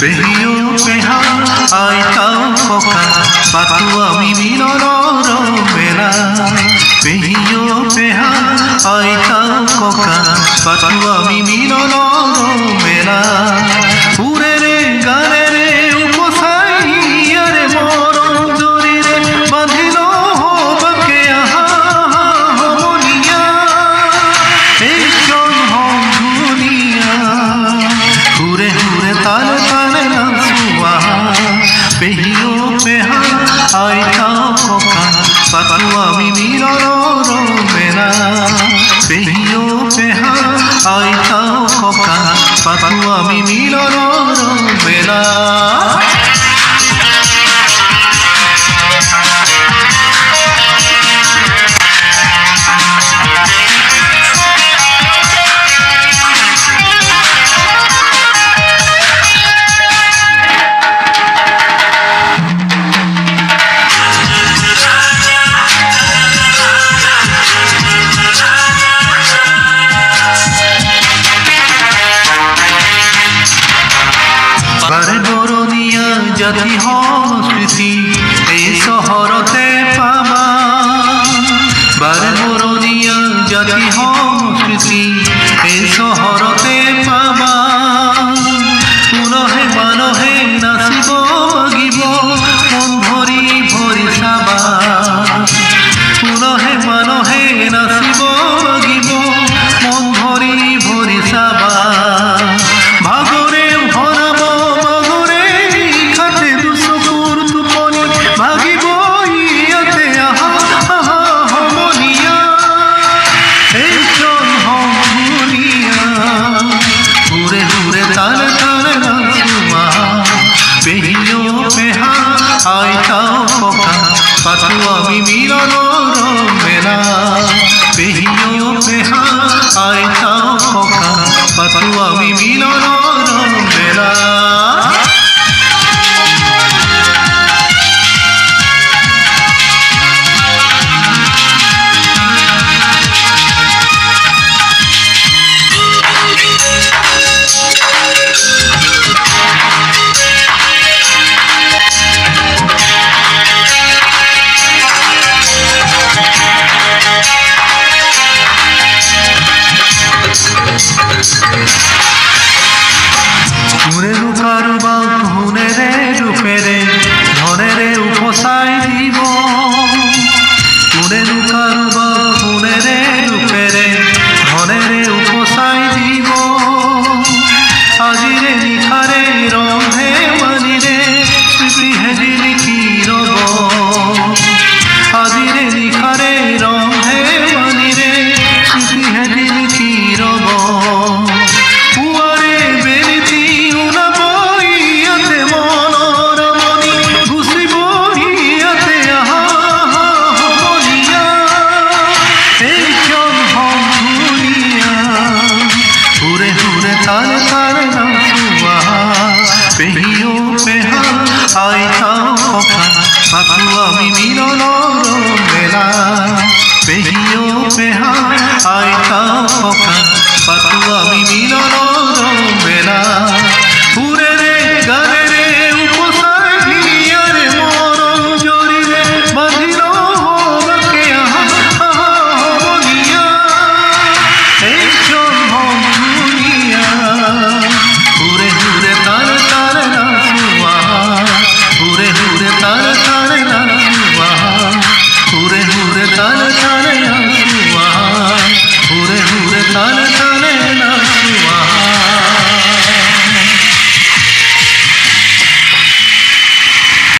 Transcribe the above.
প্রিয় পেহা আইতাও পকা পাতু আমি মিলনর বেলা প্রিয় পেহা আইতাও পকা পাতু আমি মিলনর পুরে আমি মিরর মেরা পেহিও পেহা আইতা ককা পাতু আমি মিরর মেরা জাতি সংস্কৃতি এই চহৰতে পাবা। বাৰে বৰণীয়া জাতি স্বামী মিলন মেলা পেহিও পেহা আয় তাও পকা পাতুয়া মিলন আমি মিলন মেলা পেহিও পেহা আয়তা আমি মিলন ನಾನು